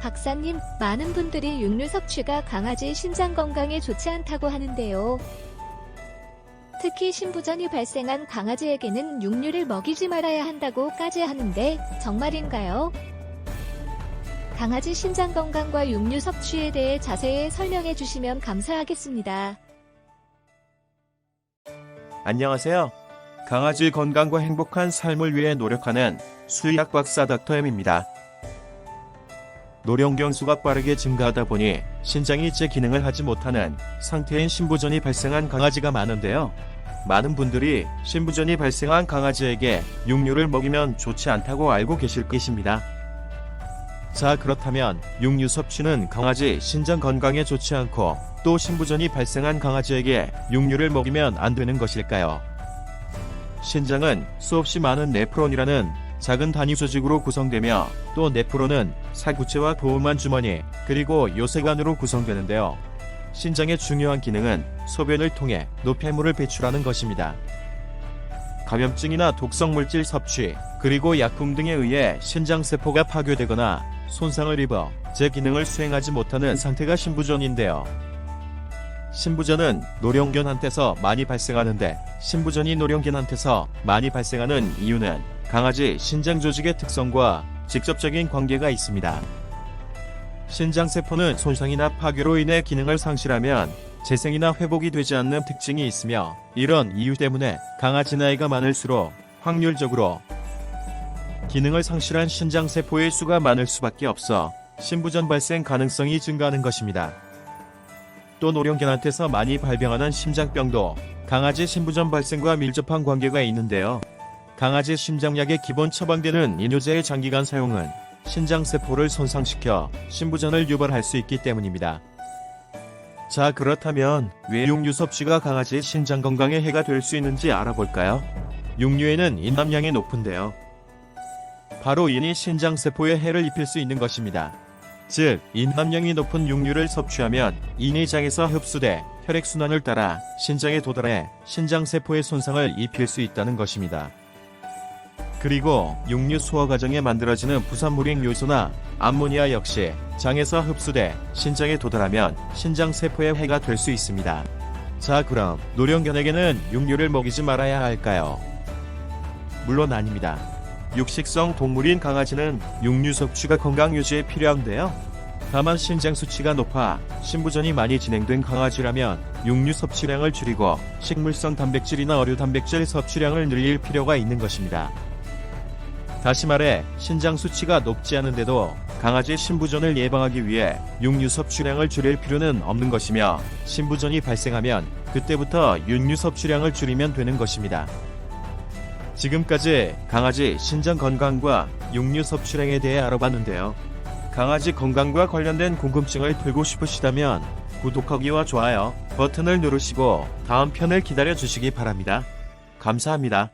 박사님, 많은 분들이 육류 섭취가 강아지 신장 건강에 좋지 않다고 하는데요. 특히 신부전이 발생한 강아지에게는 육류를 먹이지 말아야 한다고까지 하는데 정말인가요? 강아지 신장 건강과 육류 섭취에 대해 자세히 설명해 주시면 감사하겠습니다. 안녕하세요. 강아지 건강과 행복한 삶을 위해 노력하는 수의학 박사 닥터 M입니다. 노령경 수가 빠르게 증가하다 보니 신장이 제 기능을 하지 못하는 상태인 신부전이 발생한 강아지가 많은데요. 많은 분들이 신부전이 발생한 강아지에게 육류를 먹이면 좋지 않다고 알고 계실 것입니다. 자, 그렇다면 육류 섭취는 강아지 신장 건강에 좋지 않고 또 신부전이 발생한 강아지에게 육류를 먹이면 안 되는 것일까요? 신장은 수없이 많은 네프론이라는 작은 단위 조직으로 구성되며 또 네프론은 살구체와 도움한 주머니 그리고 요새관으로 구성되는데요. 신장의 중요한 기능은 소변을 통해 노폐물을 배출하는 것입니다. 감염증이나 독성 물질 섭취 그리고 약품 등에 의해 신장 세포가 파괴되거나 손상을 입어 제 기능을 수행하지 못하는 상태가 신부전인데요. 신부전은 노령견한테서 많이 발생하는데 신부전이 노령견한테서 많이 발생하는 이유는 강아지 신장 조직의 특성과 직접적인 관계가 있습니다. 신장 세포는 손상이나 파괴로 인해 기능을 상실하면 재생이나 회복이 되지 않는 특징이 있으며 이런 이유 때문에 강아지 나이가 많을수록 확률적으로 기능을 상실한 신장 세포의 수가 많을 수밖에 없어 신부전 발생 가능성이 증가하는 것입니다. 또 노령견한테서 많이 발병하는 심장병도 강아지 신부전 발생과 밀접한 관계가 있는데요. 강아지 심장약에 기본 처방되는 이뇨제의 장기간 사용은 신장 세포를 손상시켜 신부전을 유발할 수 있기 때문입니다. 자, 그렇다면 왜 육류 섭취가 강아지 신장 건강에 해가 될 수 있는지 알아볼까요? 육류에는 인함량이 높은데요. 바로 이니 신장 세포에 해를 입힐 수 있는 것입니다. 즉, 인함량이 높은 육류를 섭취하면 인위장에서 흡수돼 혈액순환을 따라 신장에 도달해 신장 세포에 손상을 입힐 수 있다는 것입니다. 그리고 육류 소화 과정에 만들어지는 부산물인 요소나 암모니아 역시 장에서 흡수돼 신장에 도달하면 신장 세포에 해가 될 수 있습니다. 자, 그럼 노령견에게는 육류를 먹이지 말아야 할까요? 물론 아닙니다. 육식성 동물인 강아지는 육류 섭취가 건강 유지에 필요한데요. 다만 신장 수치가 높아 신부전이 많이 진행된 강아지라면 육류 섭취량을 줄이고 식물성 단백질이나 어류 단백질 섭취량을 늘릴 필요가 있는 것입니다. 다시 말해 신장 수치가 높지 않은데도 강아지 신부전을 예방하기 위해 육류 섭취량을 줄일 필요는 없는 것이며 신부전이 발생하면 그때부터 육류 섭취량을 줄이면 되는 것입니다. 지금까지 강아지 신장 건강과 육류 섭취량에 대해 알아봤는데요. 강아지 건강과 관련된 궁금증을 풀고 싶으시다면 구독하기와 좋아요 버튼을 누르시고 다음 편을 기다려 주시기 바랍니다. 감사합니다.